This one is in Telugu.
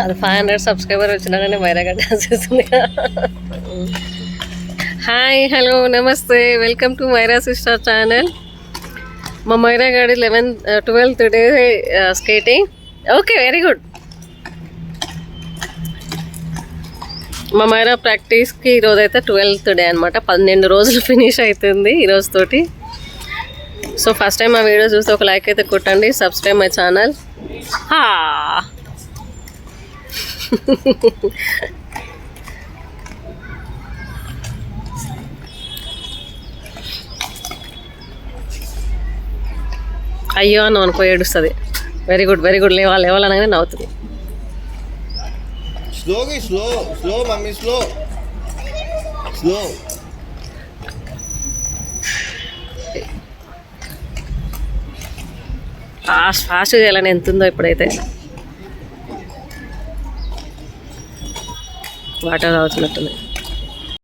అది ఫైవ్ హండ్రెడ్ సబ్స్క్రైబర్ వచ్చినాకనే వైరాగా డాన్స్ చేస్తుంది హాయ్ హలో నమస్తే. Welcome to Myra sister channel మా మైరా గాడి eleventh twelfth day skating okay very good మా మైరా ప్రాక్టీస్కి ఈరోజు అయితే ట్వెల్త్ డే అనమాట పన్నెండు రోజులు ఫినిష్ అవుతుంది ఈరోజు తోటి. సో ఫస్ట్ టైం మా వీడియో చూస్తే ఒక లైక్ అయితే కొట్టండి. Subscribe my channel. అయ్యో అని అనుకో ఏడుస్తుంది. వెరీ గుడ్ వెరీ గుడ్ లేవాలి లేవాలనగానే నవ్వుతుంది. స్లోగా slow slow mummy slow slow fast ఫాస్ట్గా చేయాలని ఎంత ఉందో ఇప్పుడైతే. వాటర్ అవుతున్నట్టుంది